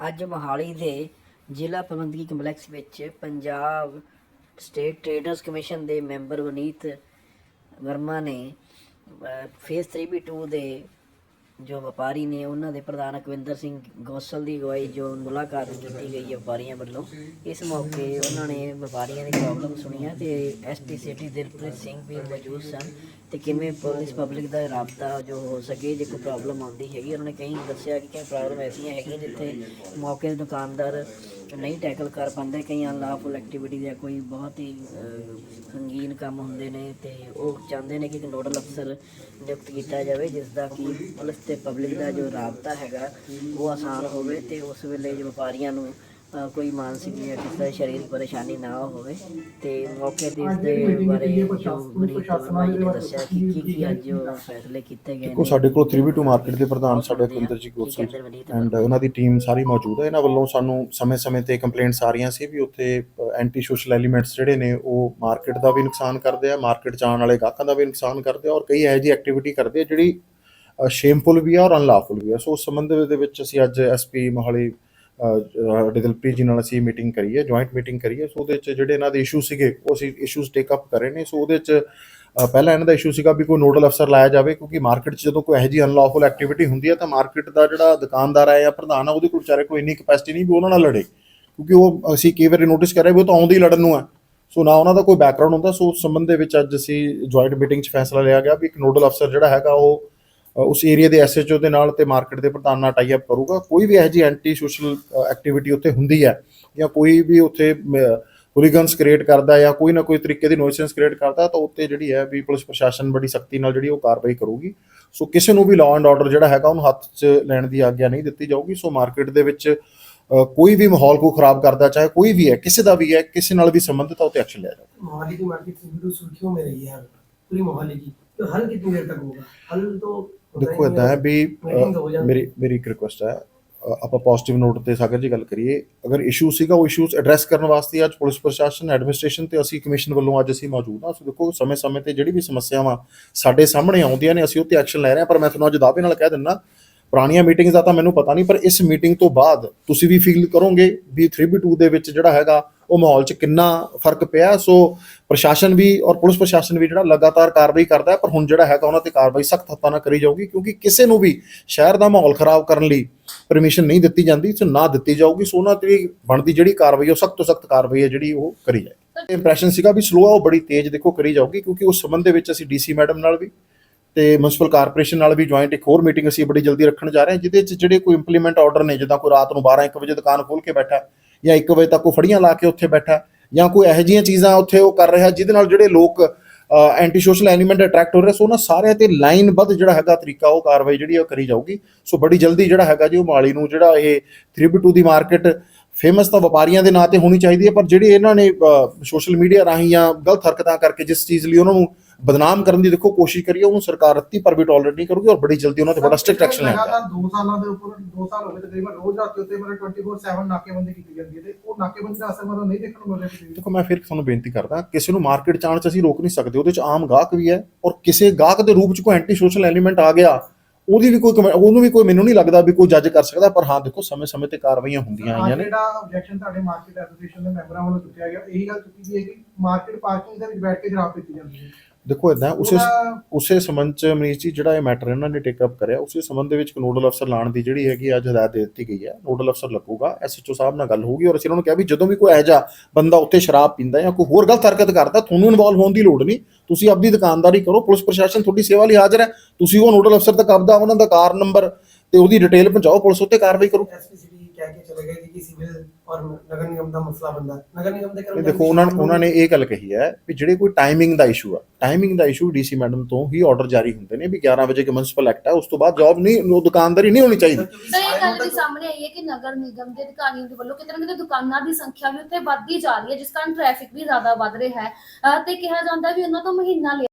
ਅੱਜ ਮੋਹਾਲੀ ਦੇ ਜ਼ਿਲ੍ਹਾ ਪ੍ਰਬੰਧਕੀ ਕੰਪਲੈਕਸ ਵਿੱਚ ਪੰਜਾਬ ਸਟੇਟ ਟ੍ਰੇਡਰਸ ਕਮਿਸ਼ਨ ਦੇ ਮੈਂਬਰ ਵਨੀਤ ਵਰਮਾ ਨੇ ਅਹ, ਫੇਸ 3B2 ਦੇ ਜੋ ਵਪਾਰੀ ਨੇ ਉਹਨਾਂ ਦੇ ਪ੍ਰਧਾਨ ਅਕਵਿੰਦਰ ਸਿੰਘ ਗੋਸਲ ਦੀ ਅਗਵਾਈ ਜੋ ਮੁਲਾਕਾਤ ਕੀਤੀ ਗਈ ਵਪਾਰੀਆਂ ਵੱਲੋਂ ਇਸ ਮੌਕੇ ਉਹਨਾਂ ਨੇ ਵਪਾਰੀਆਂ ਦੀ ਪ੍ਰੋਬਲਮ ਸੁਣੀਆਂ ਤੇ ਐਸਪੀ ਸਿਟੀ ਦਿਲਪ੍ਰੀਤ ਸਿੰਘ ਵੀ ਮੌਜੂਦ ਸਨ। ਤੇ ਕਿਵੇਂ ਪੁਲਿਸ ਪਬਲਿਕ ਦਾ ਰਾਬਤਾ ਜੋ ਹੋ ਸਕੇ, ਜੇ ਕੋਈ ਪ੍ਰੋਬਲਮ ਆਉਂਦੀ ਹੈਗੀ, ਉਹਨਾਂ ਨੇ ਕਈ ਦੱਸਿਆ ਕਿ ਕਈ ਪ੍ਰੋਬਲਮ ਐਸੀਆਂ ਹੈਗੀਆਂ ਜਿੱਥੇ ਮੌਕੇ ਦੁਕਾਨਦਾਰ ਨਹੀਂ ਟੈਕਲ ਕਰ ਪਾਉਂਦੇ, ਕਈ ਅਨਲਾਫੁਲ ਐਕਟੀਵਿਟੀ ਜਾਂ ਕੋਈ ਬਹੁਤ ਹੀ ਸੰਗੀਨ ਕੰਮ ਹੁੰਦੇ ਨੇ ਤੇ ਉਹ ਚਾਹੁੰਦੇ ਨੇ ਕਿ ਇੱਕ ਨੋਡਲ ਅਫਸਰ ਨਿਯੁਕਤ ਕੀਤਾ ਜਾਵੇ ਜਿਸ ਦਾ ਕਿ ਪੁਲਿਸ ਤੇ ਪਬਲਿਕ ਦਾ ਜੋ ਰਾਬਤਾ ਹੈਗਾ, ਉਹ ਆਸਾਨ ਹੋਵੇ ਤੇ ਉਸ ਵੇਲੇ ਜੋ ਵਪਾਰੀਆਂ ਨੂੰ ਕੋਈ ਮਾਨਸਿਕ ਜਾਂ ਕਿਸੇ ਤਰ੍ਹਾਂ ਸਰੀਰਕ ਪਰੇਸ਼ਾਨੀ ਨਾ ਹੋਵੇ ਤੇ ਮੌਕੇ ਤੇ ਇਸ ਦੇ ਬਾਰੇ ਜੋ ਮਰੀਜ਼ ਭਾਈ ਨੇ ਦੱਸਿਆ ਕਿ ਕੀ ਕੀ ਅੱਜ ਉਹ ਫੈਸਲੇ ਕੀਤੇ ਗਏ ਦੇਖੋ ਸਾਡੇ ਕੋਲ 3v2 ਮਾਰਕੀਟ ਦੇ ਪ੍ਰਧਾਨ ਸਾਡੇ ਅਕਵਿੰਦਰ ਜੀ ਗੋਸਲ ਐਂਡ ਉਹਨਾਂ ਦੀ ਟੀਮ ਸਾਰੀ ਮੌਜੂਦ ਹੈ। ਇਹਨਾਂ ਵੱਲੋਂ ਸਾਨੂੰ ਸਮੇਂ-ਸਮੇਂ ਤੇ ਕੰਪਲੇਂਟਸ ਆ ਰਹੀਆਂ ਸੀ ਵੀ ਉੱਥੇ ਐਂਟੀ ਸੋਸ਼ਲ ਐਲੀਮੈਂਟਸ ਜਿਹੜੇ ਨੇ ਉਹ ਮਾਰਕੀਟ ਦਾ ਵੀ ਨੁਕਸਾਨ ਕਰਦੇ ਆ ਮਾਰਕੀਟ ਚ ਆਉਣ ਵਾਲੇ ਗਾਹਕਾਂ ਦਾ ਵੀ ਨੁਕਸਾਨ ਕਰਦੇ ਆ ਔਰ ਕਈ ਇਹੋ ਜਿਹੀ ਐਕਟੀਵਿਟੀ ਕਰਦੇ ਆ ਜਿਹੜੀ ਸ਼ੇਮਫੁਲ ਵੀ ਆ ਔਰ ਅਨਲਾਫੁਲ ਵੀ ਆ। ਸੋ ਉਸ ਸੰਬੰਧ ਦੇ ਵਿੱਚ ਅਸੀਂ ਅੱਜ ਐਸਪੀ ਮੋਹਾਲੀ ਦਿਲਪ੍ਰੀਤ ਜੀ ਨਾਲ ਅਸੀਂ ਮੀਟਿੰਗ ਕਰੀ ਹੈ ਜੁਆਇੰਟ ਮੀਟਿੰਗ ਕਰੀ ਹੈ ਸੋ ਉਹਦੇ ਚ ਜਿਹੜੇ ਇਹਨਾਂ ਦੇ ਇਸ਼ੂ ਸੀਗੇ ਉਹ ਅਸੀਂ ਇਸ਼ੂਜ਼ ਟੇਕ ਅਪ ਕਰੇ ਨੇ। ਸੋ ਉਹਦੇ ਚ ਅ, ਪਹਿਲਾਂ ਇਹਨਾਂ ਦਾ ਇਸ਼ੂ ਸੀਗਾ ਵੀ ਕੋਈ ਨੋਡਲ ਅਫਸਰ ਲਾਇਆ ਜਾਵੇ ਕਿਉਂਕਿ ਮਾਰਕੀਟ 'ਚ ਜਦੋਂ ਕੋਈ ਇਹੋ ਜਿਹੀ ਅਨਲੌਫੁਲ ਐਕਟੀਵਿਟੀ ਹੁੰਦੀ ਹੈ ਤਾਂ ਮਾਰਕੀਟ ਦਾ ਜਿਹੜਾ ਦੁਕਾਨਦਾਰ ਹੈ ਜਾਂ ਪ੍ਰਧਾਨ ਹੈ ਉਹਦੇ ਕੋਲ ਵਿਚਾਰੇ ਕੋਈ ਇੰਨੀ ਕਪੈਸਿਟੀ ਨਹੀਂ ਵੀ ਉਹਨਾਂ ਨਾਲ ਲੜੇ। ਕਿਉਂਕਿ ਉਹ ਅਸੀਂ ਕਈ ਵਾਰੀ ਨੋਟਿਸ ਕਰਿਆ ਵੀ ਉਹ ਤਾਂ ਆਉਂਦੇ ਹੀ ਲੜਨ ਨੂੰ ਹੈ ਸੋ ਨਾ ਉਹਨਾਂ ਦਾ ਕੋਈ ਬੈਕਗ੍ਰਾਉਂਡ ਹੁੰਦਾ। ਸੋ ਉਸ ਸੰਬੰਧ ਦੇ ਵਿੱਚ ਅੱਜ ਅਸੀਂ ਜੁਆਇੰਟ ਮੀਟਿੰਗ 'ਚ ਫੈਸਲਾ ਲਿਆ ਗਿਆ ਵੀ ਇੱਕ ਨੋਡਲ ਅਫਸਰ ਜਿਹੜਾ ਹੈਗਾ ਉਹ ਉਸ ਏਰੀਆ ਦੇ ਐਸਐਚਓ ਦੇ ਨਾਲ ਤੇ ਮਾਰਕੀਟ ਦੇ ਪ੍ਰਧਾਨ ਨਾਲ ਟਾਈ ਅਪ ਕਰੂਗਾ ਕੋਈ ਵੀ ਇਹੋ ਜਿਹੀ ਐਂਟੀ ਸੋਸ਼ਲ ਐਕਟੀਵਿਟੀ ਉੱਥੇ ਹੁੰਦੀ ਹੈ ਜਾਂ ਕੋਈ ਵੀ ਉੱਥੇ ਹੁਲੀਗਨਸ ਕ੍ਰੀਏਟ ਕਰਦਾ ਜਾਂ ਕੋਈ ਨਾ ਕੋਈ ਤਰੀਕੇ ਦੀ ਨੋਇਸੈਂਸ ਕ੍ਰੀਏਟ ਕਰਦਾ ਤਾਂ ਉੱਤੇ ਜਿਹੜੀ ਹੈ ਵੀ ਪੁਲਿਸ ਪ੍ਰਸ਼ਾਸਨ ਬੜੀ ਸਖਤੀ ਨਾਲ ਜਿਹੜੀ ਉਹ ਕਾਰਵਾਈ ਕਰੂਗੀ ਸੋ ਕਿਸੇ ਨੂੰ ਵੀ ਲਾਅ ਐਂਡ ਆਰਡਰ ਜਿਹੜਾ ਹੈਗਾ ਉਹਨੂੰ ਹੱਥ 'ਚ ਲੈਣ ਦੀ ਆਗਿਆ ਨਹੀਂ ਦਿੱਤੀ ਜਾਊਗੀ ਸੋ ਮਾਰਕੀਟ ਦੇ ਵਿੱਚ ਅ, ਕੋਈ ਵੀ ਮਾਹੌਲ ਕੋ ਖਰਾਬ ਕਰਦਾ ਚਾਹੇ ਕੋਈ ਵੀ ਹੈ ਕਿਸੇ ਦਾ ਵੀ ਹੈ ਕਿਸੇ ਨਾਲ ਵੀ ਸੰਬੰਧਿਤ ਹੈ ਉੱਤੇ ਐਕਸ਼ਨ ਲਿਆ ਜਾਊਗਾ मोहाली की मार्केट से बिल्कुल सुर्खियों में रही है पूरी मोहाली की तो हल कितनी देर तक होगा हल तो होता ही ਦੇਖੋ ਇਦਾਂ ਹੈ ਵੀ ਅ। ਮੇਰੀ ਮੇਰੀ ਇੱਕ ਰਿਕੁਐਸਟ ਹੈ ਅ, ਆਪਾਂ ਪੋਜ਼ਿਟਿਵ ਨੋਟ ਤੇ ਸਾਗਰ ਜੀ ਗੱਲ ਕਰੀਏ ਅਗਰ ਇਸ਼ੂ ਸੀਗਾ ਉਹ ਇਸ਼ੂਸ ਐਡਰੈਸ ਕਰਨ ਵਾਸਤੇ ਅੱਜ ਪੁਲਿਸ ਪ੍ਰਸ਼ਾਸਨ ਐਡਮਿਨਿਸਟ੍ਰੇਸ਼ਨ ਤੇ ਅਸੀਂ ਕਮਿਸ਼ਨ ਵੱਲੋਂ ਅੱਜ ਅਸੀਂ ਮੌਜੂਦ ਹਾਂ ਸੋ ਦੇਖੋ ਸਮੇਂ-ਸਮੇਂ ਤੇ ਜਿਹੜੀ ਵੀ ਸਮੱਸਿਆਵਾਂ ਸਾਡੇ ਸਾਹਮਣੇ ਆਉਂਦੀਆਂ ਨੇ ਅਸੀਂ ਉੱਤੇ ਐਕਸ਼ਨ ਲੈ ਰਹੇ ਹਾਂ ਪਰ ਮੈਂ ਤੁਹਾਨੂੰ ਅੱਜ ਦਾਅਵੇ ਨਾਲ ਕਹਿ ਦਿੰਦਾ ਪੁਰਾਣੀਆਂ ਮੀਟਿੰਗਸ ਦਾ ਤਾਂ ਮੈਨੂੰ ਪਤਾ ਨਹੀਂ ਪਰ ਇਸ ਮੀਟਿੰਗ ਤੋਂ ਬਾਅਦ ਤੁਸੀਂ ਵੀ ਫੀਲ ਕਰੋਗੇ ਵੀ 3B2 ਦੇ ਵਿੱਚ ਜਿਹੜਾ ਹੈਗਾ ਉਹ ਮਾਹੌਲ 'ਚ ਕਿੰਨਾ ਫ਼ਰਕ ਪਿਆ ਸੋ ਪ੍ਰਸ਼ਾਸਨ ਵੀ ਔਰ ਪੁਲਿਸ ਪ੍ਰਸ਼ਾਸਨ ਵੀ ਜਿਹੜਾ ਲਗਾਤਾਰ ਕਾਰਵਾਈ ਕਰਦਾ ਹੈ, ਪਰ ਹੁਣ ਜਿਹੜਾ ਹੈਗਾ ਉਹਨਾਂ ਤੇ ਕਾਰਵਾਈ ਸਖਤ ਹੱਥਾਂ ਨਾਲ ਕਰੀ ਜਾਊਗੀ, ਕਿਉਂਕਿ ਕਿਸੇ ਨੂੰ ਵੀ ਸ਼ਹਿਰ ਦਾ ਮਾਹੌਲ ਖਰਾਬ ਕਰਨ ਲਈ ਪਰਮਿਸ਼ਨ ਨਹੀਂ ਦਿੱਤੀ ਜਾਂਦੀ ਸੋ ਨਾ ਦਿੱਤੀ ਜਾਊਗੀ। ਸੋ ਉਹਨਾਂ ਤੇ ਬਣਦੀ ਜਿਹੜੀ ਕਾਰਵਾਈ, ਉਹ ਸਖਤ ਤੋਂ ਸਖਤ ਕਾਰਵਾਈ ਹੈ ਜਿਹੜੀ ਉਹ ਕਰੀ ਜਾਏ। ਇੰਪ੍ਰੈਸ਼ਨ ਸੀਗਾ ਵੀ ਸਲੋ ਆ, ਉਹ ਬੜੀ ਤੇਜ਼ ਦੇਖੋ ਕਰੀ ਜਾਊਗੀ, ਕਿਉਂਕਿ ਉਸ ਸੰਬੰਧ ਦੇ ਵਿੱਚ ਅਸੀਂ ਡੀਸੀ ਮੈਡਮ ਨਾਲ ਵੀ ਤੇ ਮਿਊਨਿਸਪਲ ਕਾਰਪੋਰੇਸ਼ਨ ਨਾਲ ਵੀ ਜੁਆਇੰਟ ਇੱਕ ਹੋਰ ਮੀਟਿੰਗ ਅਸੀਂ ਬੜੀ ਜਲਦੀ ਰੱਖਣ ਜਾ ਰਹੇ ਹਾਂ, ਜਿਹਦੇ ਵਿੱਚ ਜਿਹੜੇ ਕੋਈ ਇੰਪਲੀਮੈਂਟ ਆਰਡਰ ਨੇ, ਜਿੱਦਾਂ ਕੋਈ ਰਾਤ ਨੂੰ 12 1 ਵਜੇ ਦੁਕਾਨ ਖੋਲ ਕੇ ਬੈਠਾ ਜਾਂ 1 ਵਜੇ ਤੱਕ ਉਹ ਫੜੀਆਂ ਲਾ ਕੇ ਉੱਥੇ ਬੈਠਾ ਜਾਂ ਕੋਈ ਇਹੋ ਜਿਹੀਆਂ ਚੀਜ਼ਾਂ ਉੱਥੇ ਉਹ ਕਰ ਰਿਹਾ ਜਿਹਦੇ ਨਾਲ ਜਿਹੜੇ ਲੋਕ ਐਂਟੀ ਸੋਸ਼ਲ ਐਲੀਮੈਂਟ ਅਟਰੈਕਟ ਹੋ ਰਿਹਾ, ਸੋ ਉਹਨਾਂ ਸਾਰਿਆਂ ਤੇ ਲਾਈਨਬੱਧ ਜਿਹੜਾ ਹੈਗਾ ਤਰੀਕਾ ਉਹ ਕਾਰਵਾਈ ਜਿਹੜੀ ਉਹ ਕਰੀ ਜਾਊਗੀ। ਸੋ ਬੜੀ ਜਲਦੀ ਜਿਹੜਾ ਹੈਗਾ ਜੀ ਉਹ ਮਾਲੀ ਨੂੰ ਜਿਹੜਾ ਇਹ 3B2 ਦੀ ਮਾਰਕੀਟ ਫੇਮਸ ਤਾਂ ਵਪਾਰੀਆਂ ਦੇ ਨਾਂ ਤੇ ਹੋਣੀ ਚਾਹੀਦੀ ਹੈ ਪਰ ਜਿਹੜੇ ਇਹਨਾਂ ਨੇ ਸੋਸ਼ਲ ਮੀਡੀਆ ਰਾਹੀਂ ਜਾਂ ਗਲਤ ਹਰਕਤਾਂ ਕਰਕੇ ਜਿਸ ਚੀਜ਼ ਲਈ ਉਹਨਾਂ ਨੂੰ ਬਦਨਾਮ ਕਰਨ ਦੀ ਦੇਖੋ ਕੋਸ਼ਿਸ਼ ਕਰੀ ਹੈ ਉਹਨੂੰ ਸਰਕਾਰ ਰੱਤੀ ਪਰ ਵੀ ਟੋਲਰੇਟ ਨਹੀਂ ਕਰੂਗੀ ਔਰ ਬੜੀ ਜਲਦੀ ਉਹਨਾਂ ਤੇ ਬੜਾ ਸਟ੍ਰਿਕਟ ਐਕਸ਼ਨ ਲੈਣਾ ਲਗਾਤਾਰ 2 ਸਾਲਾਂ ਦੇ ਉੱਪਰ 2 ਸਾਲ ਹੋ ਗਏ ਤਕਰੀਬਨ ਰੋਜ਼ ਰਾਤ ਦੇ ਉੱਤੇ ਮਤਲਬ 24/7 ਨਾਕੇਬੰਦੀ ਕੀਤੀ ਜਾਂਦੀ ਹੈ ਤੇ ਉਹ ਨਾਕੇਬੰਦੀ ਦਾ ਅਸਰ ਮਤਲਬ ਨਹੀਂ ਦੇਖਣ ਨੂੰ ਮਿਲ ਰਿਹਾ ਦੇਖੋ ਮੈਂ ਫਿਰ ਤੁਹਾਨੂੰ ਬੇਨਤੀ ਕਰਦਾ ਕਿਸੇ ਨੂੰ ਮਾਰਕੀਟ ਚ ਆਉਣ ਚ ਅਸੀਂ ਰੋਕ ਨਹੀਂ ਸਕਦੇ ਉਹਦੇ ਚ ਆਮ ਗਾਹਕ ਵੀ ਹੈ ਔਰ ਕਿਸੇ ਗਾਹਕ ਦੇ ਰੂਪ ਚ ਕੋਈ ਐਂਟੀ ਸੋਸ਼ਲ ਐਲੀਮੈਂਟ ਆ ਗਿਆ ਉਹਦੀ ਵੀ ਕੋਈ ਕਮੈ- ਉਹਨੂੰ ਵੀ ਕੋਈ ਮੈਨੂੰ ਨਹੀਂ ਲੱਗਦਾ ਵੀ ਕੋਈ ਜੱਜ ਕਰ ਸਕਦਾ ਪਰ ਹਾਂ ਦੇਖੋ ਸਮੇਂ-ਸਮੇਂ ਤੇ ਕਾਰਵਾਈਆਂ ਹੁੰਦੀਆਂ ਆਈਆਂ ਨੇ। ਜਿਹੜਾ ਆਬਜੈਕਸ਼ਨ ਤੁਹਾਡੇ ਮਾਰਕੀਟ ਐਸੋਸੀਏਸ਼ਨ ਦੇ ਮੈਂਬਰਾਂ ਵੱਲੋਂ ਚੁੱਕਿਆ ਗਿਆ ਇਹੀ ਗੱਲ ਚੁੱਕੀ ਗਈ ਹੈ ਕਿ ਮਾਰਕੀਟ ਪਾਰਕਿੰਗ ਦੇ ਵਿੱਚ ਬੈਠ ਕੇ ਜਰਾਬ ਪੀਤੀ ਜਾਂਦੀ ਹੈ। ਦੇਖੋ ਇਦਾਂ ਉਸੇ ਉਸੇ ਸੰਬੰਧ ਚ ਮਨੀਸ਼ ਜੀ ਜਿਹੜਾ ਇਹ ਮੈਟਰ ਇਹਨਾਂ ਨੇ ਟੇਕ ਅਪ ਕਰਿਆ ਉਸੇ ਸੰਬੰਧ ਦੇ ਵਿੱਚ ਨੋਡਲ ਅਫਸਰ ਲਾਣ ਦੀ ਜਿਹੜੀ ਹੈਗੀ ਅੱਜ ਹਦਾਇਤ ਦੇ ਦਿੱਤੀ ਗਈ ਹੈ। ਨੋਡਲ ਅਫਸਰ ਲੱਗੂਗਾ ਐਸਐਚਓ ਸਾਹਿਬ ਨਾਲ ਗੱਲ ਹੋਊਗੀ ਔਰ ਅਸੀਂ ਉਹਨਾਂ ਨੂੰ ਕਿਹਾ ਵੀ ਜਦੋਂ ਵੀ ਕੋਈ ਇਹੋ ਜਿਹਾ ਬੰਦਾ ਉੱਥੇ ਸ਼ਰਾਬ ਪੀਂਦਾ ਜਾਂ ਕੋਈ ਹੋਰ ਗਲਤ ਹਰਕਤ ਕਰਦਾ ਤੁਹਾਨੂੰ ਇਨਵੋਲਵ ਹੋਣ ਦੀ ਲੋੜ ਨਹੀਂ। ਤੁਸੀਂ ਆਪਣੀ ਦੁਕਾਨਦਾਰੀ ਕਰੋ ਪੁਲਿਸ ਪ੍ਰਸ਼ਾਸਨ ਤੁਹਾਡੀ ਸੇਵਾ ਲਈ ਹਾਜ਼ਰ ਹੈ। ਤੁਸੀਂ ਉਹ ਨੋਡਲ ਅਫਸਰ ਤੱਕ ਆਪਦਾ ਉਹਨਾਂ ਦਾ ਕਾਰ ਨੰਬਰ ਤੇ ਉਹਦੀ ਡਿਟੇਲ ਪਹੁੰਚਾਓ ਪੁਲਿਸ ਉੱਤੇ ਕਾਰਵਾਈ ਕਰੂ। ਐਸਪੀਸੀਡੀ ਕਹਿ ਕੇ ਚਲੇ ਗਏ ਜੀ ਸਿਵਲ ਔਰ ਨਗਰ ਨਿਗਮ ਦਾ ਮਸਲਾ ਬੰਦਾ ਨਗਰ ਨਿਗਮ ਦੇ ਕਰਮਚਾਰੀ ਦੇਖੋ ਉਹਨਾਂ ਉਹਨਾਂ ਨੇ ਇਹ ਗੱਲ ਕਹੀ ਹੈ ਵੀ ਜਿਹੜੇ ਕੋਈ ਟਾਈਮਿੰਗ ਦਾ ਇਸ਼ੂ ਆ ਟਾਈਮਿੰਗ ਦਾ ਇਸ਼ੂ ਡੀਸੀ ਮੈਡਮ ਤੋਂ ਹੀ ਆਰਡਰ ਜਾਰੀ ਹੁੰਦੇ ਨੇ ਵੀ 11 ਵਜੇ ਕੇ ਐਕਟ ਆ ਉਸ ਤੋਂ ਬਾਅਦ ਜੌਬ ਨਹੀਂ ਉਹ ਦੁਕਾਨਦਾਰੀ ਨਹੀਂ ਹੋਣੀ ਚਾਹੀਦੀ। ਸਰ ਗੱਲ ਵੀ ਸਾਹਮਣੇ ਆਈ ਹੈ ਕਿ ਨਗਰ ਨਿਗਮ ਦੇ ਅਧਿਕਾਰੀਆਂ ਦੇ ਵੱਲੋਂ ਕਿਤੇ ਕਿਤੇ ਦੁਕਾਨਾਂ ਦੀ ਸੰਖਿਆ ਵੀ ਉੱਥੇ ਵੱਧਦੀ ਜਾ ਰਹੀ ਹੈ ਜਿਸ ਕਾਰਨ ਟ੍ਰੈਫਿਕ ਵੀ ਜ਼ਿਆਦਾ ਵੱਧ ਰਿਹਾ ਹੈ। ਤੇ ਕਿਹਾ ਜਾਂਦਾ ਵੀ ਮਹੀਨਾ ਲਿਆ